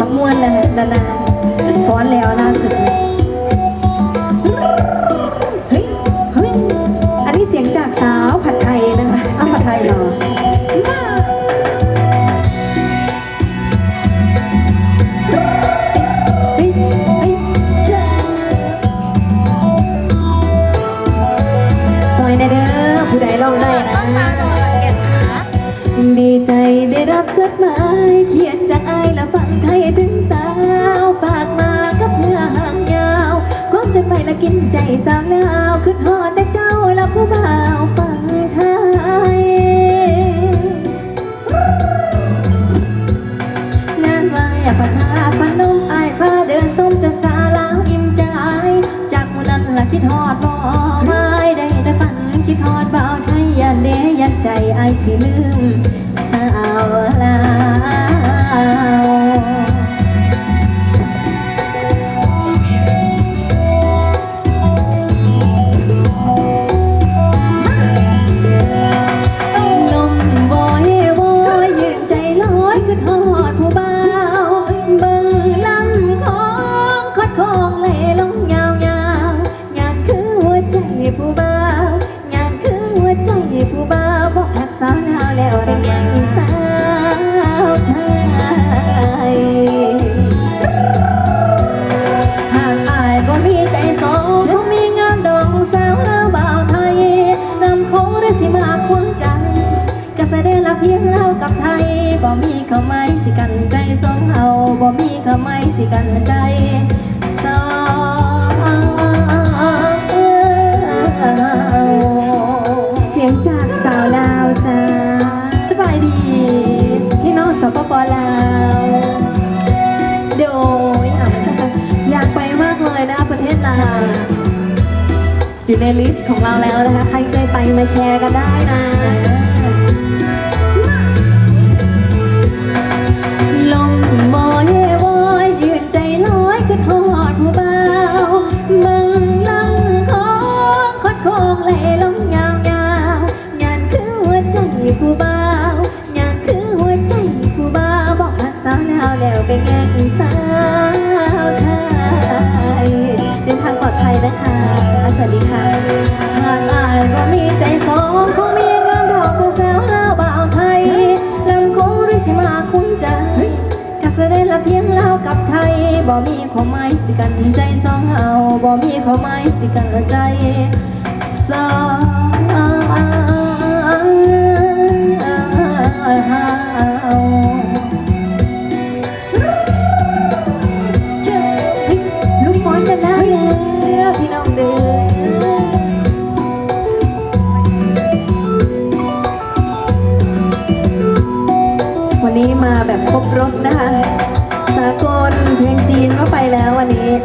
มักม่วนนะคะนานๆฟ้อนแล้วล่าสุดเฮ้ยเฮ้ยอันนี้เสียงจากสาวผัดไทยนะคะอ้าวผัดไทยเหรอเฮ้ยเฮ้ยเจ้าซอยในเด้อผู้ใดลองได้นะดีใจ ได้รับจดหมายเขียนจากไอายและฝังไทยถึงสาวฝากมากับเพื่อห่างยาวความจะไปละกินใจสาวลาวขึ้นหอดแต่เจ้าและผู้บ่าวฝังไทยงานไหวพระธาตุพนมไอายพาเดินส้มจะสาลาวอิ่มใจจากมื้อนั้นละคิดฮอด อายสิลืมสาว คงได้สิมาควงใจกาแฟได้ละเพียงเรากับไทยบ่มีเขาไม่สิกันใจสองเฮาบ่มีเขาไม่สิกันใจสองเสียงจากสาวลาวจ้าสบายดี พี่น้องสปปลาวโดยอยากไปมากเลยนะประเทศลาว อยู่ในลิสต์ของเราแล้วนะคะ ใครเคยไปมาแชร์กันได้นะ ลมบอยบอยยืนใจลอยก็ทอดผู้เบาเบิ่งลำของคดโคงไหลลงยาวยาวงานคือหัวใจผู้เบางานคือหัวใจผู้เบาบอกหักสาวแล้วแล้วไปแง่งสาวไทย บ่มีความหมายสิกันใจสองเฮาบ่มีความหมายสิกันใจสองเจ้าเฮ้ยลูกฟ้อนกันได้แล้วพี่น้องเด้อวันนี้มาแบบครบรถนะคะ